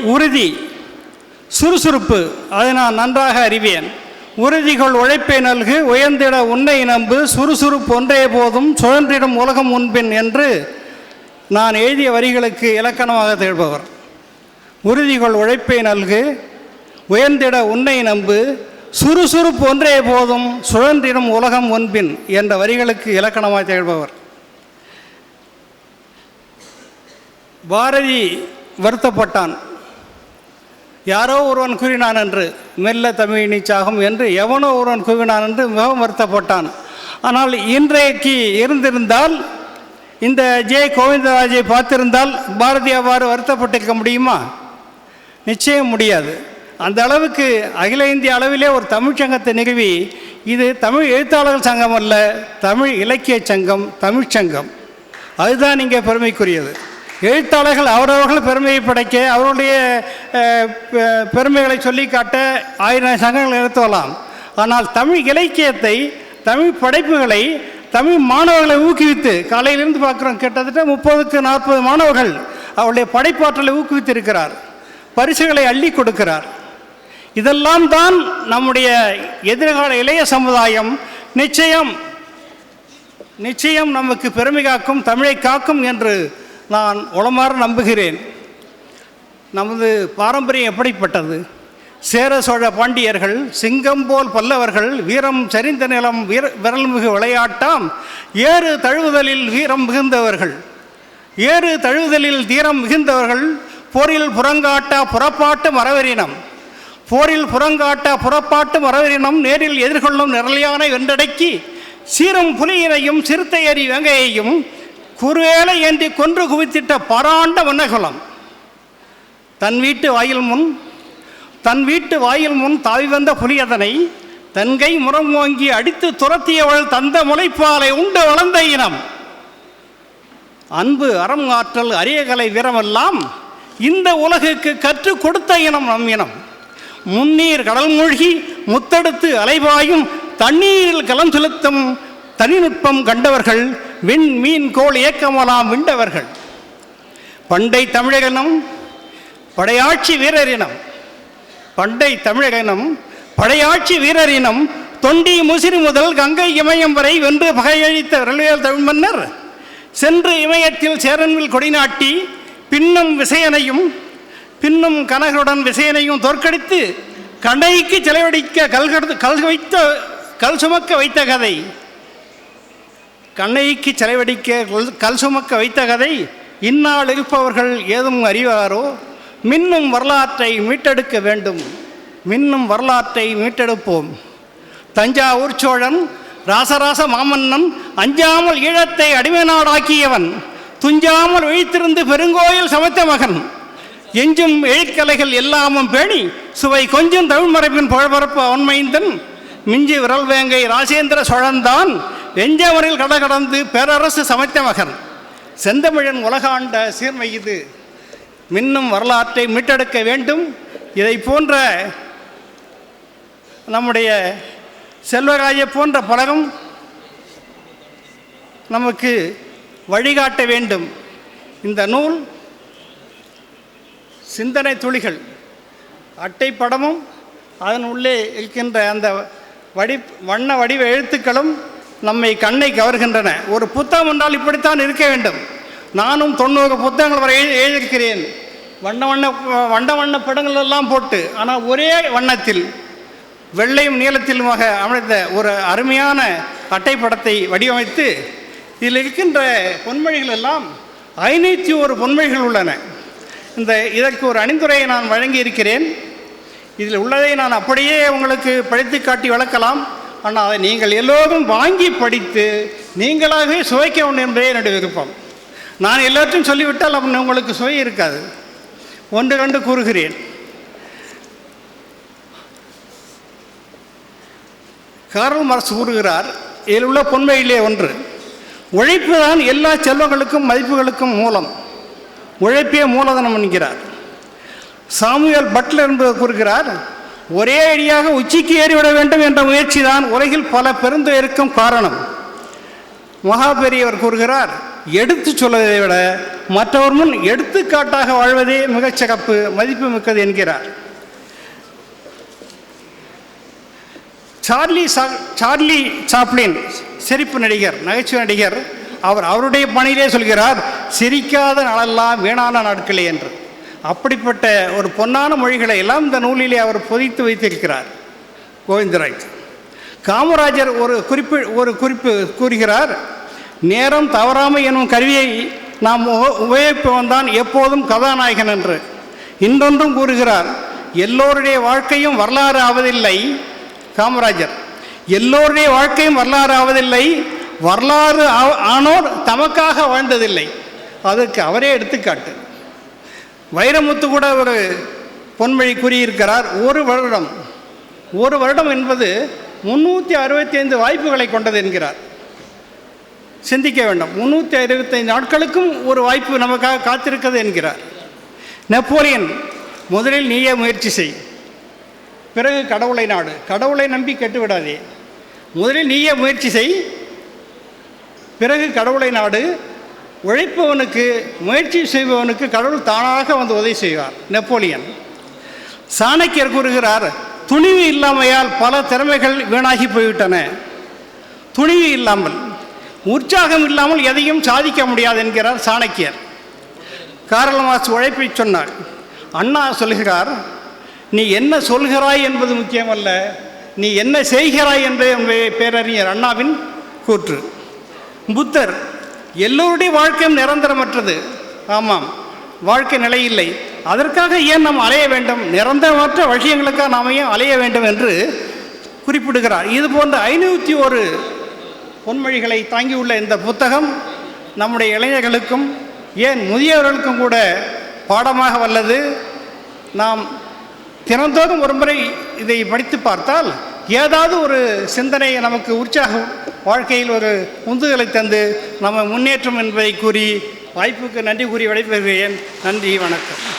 உறுதி சுறுசுறுப்பு அதை நான் நன்றாக அறிவேன். உறுதிகள் உழைப்பை நல்கு உயர்ந்திட உன்னை நம்பு சுறுசுறுப்பு ஒன்றே போதும் சுழன்றிடும் உலகம் முன்பின் என்று நான் எழுதிய வரிகளுக்கு இலக்கணமாக திகழ்பவர். உறுதிகள் உழைப்பை நல்கு உயர்ந்திட உன்னை நம்பு சுறுசுறுப்பு ஒன்றே போதும் சுழன்றிடும் உலகம் முன்பின் என்ற வரிகளுக்கு இலக்கணமாக திகழ்பவர். பாரதி வருத்தப்பட்டான். யாரோ ஒருவன் கூறினான் என்று மெல்ல தமிழ் நீச்சாகும் என்று எவனோ ஒருவன் கூறினான் என்று மிகவும் வருத்தப்பட்டான். ஆனால் இன்றைக்கு இருந்திருந்தால் இந்த ஜே. கோவிந்தராஜை பார்த்திருந்தால் பாரதி அவ்வாறு வருத்தப்பட்டிருக்க முடியுமா? நிச்சயம் முடியாது. அந்த அளவுக்கு அகில இந்திய அளவிலே ஒரு தமிழ்ச்சங்கத்தை நிறுவி இது தமிழ் எழுத்தாளர்கள் சங்கம் அல்ல தமிழ் இலக்கிய சங்கம் தமிழ்ச்சங்கம் அதுதான் இங்கே பெருமைக்குரியது. எழுத்தாளர்கள் அவரவர்கள் பெருமையை படைக்க அவருடைய பெ- பெருமைகளை சொல்லி காட்ட ஆயிரம் சங்கங்கள் நிறுத்தலாம் ஆனால் தமிழ் இலக்கியத்தை தமிழ் படைப்புகளை தமிழ் மாணவர்களை ஊக்குவித்து காலையிலிருந்து பார்க்குறோம் கிட்டத்தட்ட முப்பதுக்கு நாற்பது மாணவர்கள் அவருடைய படைப்பாற்றலை ஊக்குவித்திருக்கிறார். பரிசுகளை அள்ளி கொடுக்கிறார். இதெல்லாம் தான் நம்முடைய எதிர்கால இளைய சமுதாயம் நிச்சயம் நிச்சயம் நமக்கு பெருமை காக்கும் தமிழை காக்கும் என்று நான் உளமாற நம்புகிறேன். நமது பாரம்பரியம் எப்படிப்பட்டது? சேர சோழ பாண்டியர்கள் சிங்கம் போல் பல்லவர்கள் வீரம் சரிந்த நிலம் வீர விரல்மிகு விளையாட்டாம் ஏறு தழுவுதலில் வீரம் மிகுந்தவர்கள். ஏறு தழுவுதலில் தீரம் மிகுந்தவர்கள் போரில் புறங்காட்டா புறப்பாட்டு மரவரினம் போரில் புறங்காட்டா புறப்பாட்டு மரவரினம் நேரில் எதிர்கொள்ளும் நிரலியான வென்றடக்கி சீரும் புலியினையும் சிறுத்தையரி வெங்கையையும் குறுவேலை ஏந்தி கொன்று குவித்திட்ட பராண்ட வண்ணகுலம். தன் வீட்டு வாயில் முன் தன் வீட்டு வாயில் முன் தாவி வந்த புலியதனை தன்கை முறம் ஓங்கி அடித்து துரத்தியவள் தந்த முளைப்பாலை உண்டு வளர்ந்த இனம். அன்பு அறம் ஆற்றல் அரியகலை வீரமெல்லாம் இந்த உலகுக்கு கற்றுக் கொடுத்த இனம் நம் இனம். முன்னீர் கடல் மூழ்கி முத்தெடுத்து அலைவாயும் தண்ணீரில் கலம் செலுத்தும் தனிநுட்பம் கண்டவர்கள் விண் மீன் கோள் இயக்கமெல்லாம் விண்டவர்கள். பண்டை தமிழகனம் படையாட்சி வீரரினம். பண்டை தமிழகனம் படையாட்சி வீரரினம் தொண்டி முசிறி முதல் கங்கை இமயம் வரை வென்று பகையழித்த விரல்வேல் தமிழ் மன்னர் சென்று இமயத்தில் சேரன்வில் கொடிநாட்டி பின்னும் விசயனையும் பின்னும் கனகருடன் விசயனையும் தோற்கடித்து கடைக்கு செலவழிக்க கல்கடு கல் வைத்த கல் சுமக்க வைத்த கதை. கண்ணைக்கு செலவடிக்க கல்- கல் சுமக்க வைத்த கதை இந்நாள் இருப்பவர்கள் ஏதும் அறிவாரோ? மின்னும் வரலாற்றை மீட்டெடுக்க வேண்டும். மின்னும் வரலாற்றை மீட்டெடுப்போம். தஞ்சாவூர் சோழன் ராசராச மாமன்னன் அஞ்சாமல் ஈழத்தை அடிமை நாடாக்கியவன் துஞ்சாமல் ஒழித்திருந்து பெருங்கோயில் சமைத்த மகன். எஞ்சும் எழுக்கலைகள் எல்லாமும் பேணி சுவை கொஞ்சம் தமிழ் மரபின் புகழ்பரப்பு அவன்மைந்தன். மிஞ்சி விரல் வேங்கை ராஜேந்திர சோழன்தான் வெஞ்சவரில் கட கடந்து பேரரசு சமைத்த மகன். செந்தமிழன் உலகாண்ட சீர்மை இது. மின்னும் வரலாற்றை மீட்டெடுக்க வேண்டும். இதை போன்ற நம்முடைய செல்வராஜை போன்ற பலரும் நமக்கு வழிகாட்ட வேண்டும். இந்த நூல் சிந்தனை துளிகள் அட்டை படமும் அதன் உள்ளே இருக்கின்ற அந்த வடி வண்ண வடிவ எழுத்துக்களும் நம்மை கண்ணை கவர்கின்றன. ஒரு புத்தகம் என்றால் இப்படித்தான் இருக்க வேண்டும். நானும் தொண்ணூறு புத்தகங்கள் வரை எழுதியிருக்கிறேன். வண்ண வண்ண வண்ண வண்ண படங்கள் எல்லாம் போட்டு ஆனால் ஒரே வண்ணத்தில் வெள்ளையும் நீளத்திலுமாக அமைந்த ஒரு அருமையான அட்டைப்படத்தை வடிவமைத்து இதில் இருக்கின்ற பொன்மொழிகள் எல்லாம் ஐநூற்றி ஒரு பொன்மொழிகள் உள்ளன. இந்த இதற்கு ஒரு அணிந்துரையை நான் வழங்கி இருக்கிறேன் இதில் உள்ளதை நான் அப்படியே உங்களுக்கு படித்து காட்டி வளர்க்கலாம். ஆனால் அதை நீங்கள் எல்லோரும் வாங்கி படித்து நீங்களாகவே சுவைக்க வேண்டும் என்பதே என்னுடைய விருப்பம். நான் எல்லாத்தையும் சொல்லிவிட்டால் அப்படின்னு உங்களுக்கு சுவை இருக்காது. ஒன்று ரெண்டு கூறுகிறேன். கார்ல் மார்க்ஸ் கூறுகிறார் இதில் உள்ள பொன்மையிலே ஒன்று. உழைப்பு தான் எல்லா செல்வங்களுக்கும் மதிப்புகளுக்கும் மூலம். உழைப்பே மூலதனம் என்கிறார். சாமுவேல் பட்லர் என்பவர் கூறுகிறார் ஒரே அடியாக உச்சிக்கு ஏறிவிட வேண்டும் என்ற முயற்சி தான் உலகில் பல பெருந்துயருக்கும் காரணம். மகாபெரியவர் கூறுகிறார் எடுத்து சொல்வதை விட மற்றவர் முன் எடுத்துக்காட்டாக வாழ்வதே மிகச்சிறப்பு மதிப்பு மிக்கது என்கிறார். சார்லி சா சார்லி சாப்ளின் சிரிப்பு நடிகர் நகைச்சுவை நடிகர் அவர் அவருடைய பணியிலே சொல்கிறார் சிரிக்காத நாளெல்லாம் வீணான நாட்களே என்று. அப்படிப்பட்ட ஒரு பொன்னான மொழிகளை எல்லாம் இந்த நூலிலே அவர் பொதித்து வைத்திருக்கிறார். கோவிந்தராஜ். காமராஜர் ஒரு குறிப்பு ஒரு குறிப்பு கூறுகிறார் நேரம் தவறாமை எனும் கருவியை நாம் உப- உபயோகிப்பவன் தான் எப்போதும் கதாநாயகன் என்று. இன்றொன்றும் கூறுகிறார் எல்லோருடைய வாழ்க்கையும் வரலாறு ஆவதில்லை. காமராஜர் எல்லோருடைய வாழ்க்கையும் வரலாறு ஆவதில்லை. வரலாறு ஆ- ஆனோர் தமக்காக வாழ்ந்ததில்லை. அதற்கு அவரே எடுத்துக்காட்டு. வைரமுத்து கூட ஒரு பொன்மொழி கூறியிருக்கிறார். ஒரு வருடம் ஒரு வருடம் என்பது முந்நூற்றி அறுபத்தி ஐந்து வாய்ப்புகளை கொண்டது என்கிறார். சிந்திக்க வேண்டும். முன்னூற்றி அறுபத்தைந்து நாட்களுக்கும் ஒரு வாய்ப்பு நமக்காக காத்திருக்கிறது என்கிறார். நெப்போலியன் முதலில் நீயே முயற்சி செய். பிறகு கடவுளை நாடு. கடவுளை நம்பி கெட்டு விடாதே முதலில் நீயே முயற்சி செய். பிறகு கடவுளை நாடு. உழைப்பவனுக்கு முயற்சி செய்பவனுக்கு கடவுள் தானாக வந்து உதவி செய்வார். நெப்போலியன். சாணக்கியர் கூறுகிறார் துணிவு இல்லாமையால் பல திறமைகள் வீணாகி போய்விட்டன. துணிவு இல்லாமல் உற்சாகம் இல்லாமல் எதையும் சாதிக்க முடியாது என்கிறார் சாணக்கியர். காரலமாஸ் உழைப்பை சொன்னார். அண்ணா சொல்கிறார் நீ என்ன சொல்கிறாய் என்பது முக்கியமல்ல. நீ என்ன செய்கிறாய் என்பது பேரறிஞர் அண்ணாவின் கூற்று. புத்தர் எல்லோருடைய வாழ்க்கையும் நிரந்தரமற்றது. ஆமாம். வாழ்க்கை நிலையில்லை. அதற்காக ஏன் நாம் அலைய வேண்டும்? நிரந்தரமற்ற விஷயங்களுக்காக நாம் ஏன் அலைய வேண்டும் என்று குறிப்பிடுகிறார். இது போன்ற ஐநூற்றி ஒரு பொன்மொழிகளை தாங்கியுள்ள இந்த புத்தகம் நம்முடைய இளைஞர்களுக்கும் ஏன் முதியவர்களுக்கும் கூட பாடமாக வல்லது. நாம் தினந்தோறும் ஒரு முறை இதை படித்து பார்த்தால் ஏதாவது ஒரு சிந்தனை நமக்கு உற்சாகம் வாழ்க்கையில் ஒரு உந்துதலை தந்து நம்ம முன்னேற்றம் என்பதை கூறி வாய்ப்புக்கு நன்றி கூறி விடைபெறுகிறேன். நன்றி வணக்கம்.